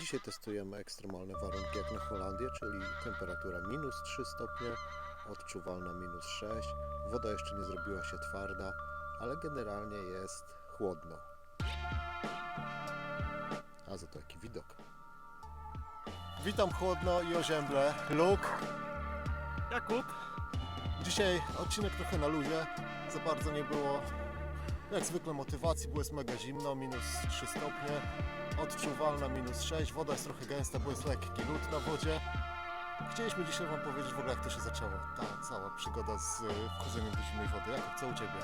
Dzisiaj testujemy ekstremalne warunki jak na Holandię, czyli temperatura minus 3 stopnie, odczuwalna minus 6. Woda jeszcze nie zrobiła się twarda, ale generalnie jest chłodno. A za to jaki widok. Witam chłodno i ozięble. Luke. Jakub, Dzisiaj odcinek trochę na luzie. Za bardzo nie było jak zwykle motywacji, było jest mega zimno, minus 3 stopnie, odczuwalna minus 6, woda jest trochę gęsta, bo jest lekki lód na wodzie. Chcieliśmy dzisiaj Wam powiedzieć w ogóle jak to się zaczęło, ta cała przygoda z y, wchodzeniem do zimnej wody. Jakub, co u Ciebie?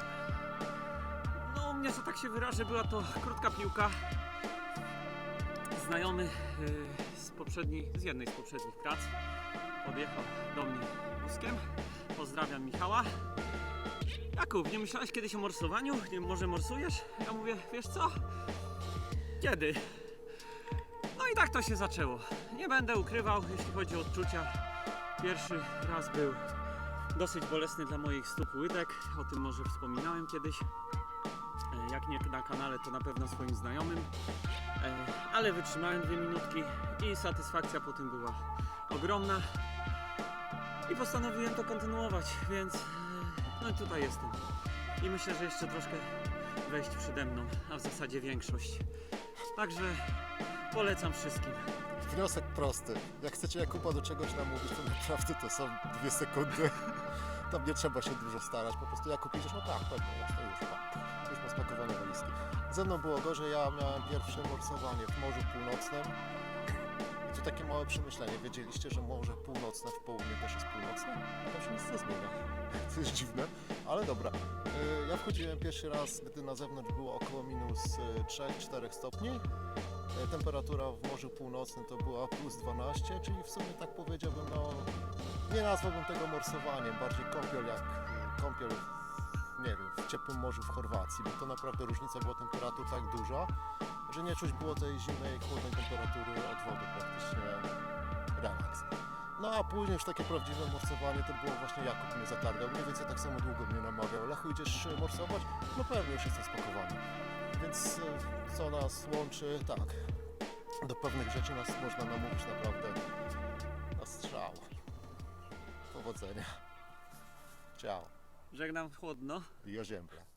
no u mnie, że tak się wyrażę, była to krótka piłka. Znajomy yy, z poprzedniej, z jednej z poprzednich prac podjechał do mnie wózkiem. Pozdrawiam Michała. Jakub, nie myślałeś kiedyś o morsowaniu? Nie, może morsujesz? Ja mówię, wiesz co? Kiedy? No i tak to się zaczęło. Nie będę ukrywał, jeśli chodzi o odczucia. Pierwszy raz był dosyć bolesny dla moich stóp łydek. O tym może wspominałem kiedyś. E, Jak nie na kanale, to na pewno swoim znajomym. E, Ale wytrzymałem dwie minutki i satysfakcja po tym była ogromna. I postanowiłem to kontynuować, więc no i tutaj jestem. I myślę, że jeszcze troszkę wejść przede mną, a w zasadzie większość. Także polecam wszystkim. Wniosek prosty. Jak chcecie Jakuba do czegoś namówić, to naprawdę to są dwie sekundy. Tam nie trzeba się dużo starać, po prostu Jakub idziesz, no tak, pewnie, jasne, już, pa. już ma spakowane walizki. Ze mną było gorzej, ja miałem pierwsze morsowanie w Morzu Północnym. Tu takie małe przemyślenie, wiedzieliście, że Morze Północne w południu też jest północne? Tam się nic nie zmienia. To jest dziwne, ale dobra. Y, Ja wchodziłem pierwszy raz, gdy na zewnątrz było około minus y, 3-4 stopni. E, Temperatura w Morzu Północnym to była plus 12, czyli w sumie tak powiedziałbym, no nie nazwałbym tego morsowaniem, bardziej kąpiel jak y, kąpiel nie wiem, w ciepłym morzu w Chorwacji, bo to naprawdę różnica była temperatur tak duża, że nie czuć było tej zimnej, chłodnej temperatury od wody, praktycznie relaks. No a później już takie prawdziwe morsowanie to było właśnie Jakub mnie zatargał, mniej więcej tak samo długo mnie namawiał. Lechu idziesz y, morsować? No pewnie już jestem spakowany. Więc y, co nas łączy? Tak, do pewnych rzeczy nas można namówić naprawdę na strzał. Powodzenia. Ciao. Żegnam chłodno. I ozięble.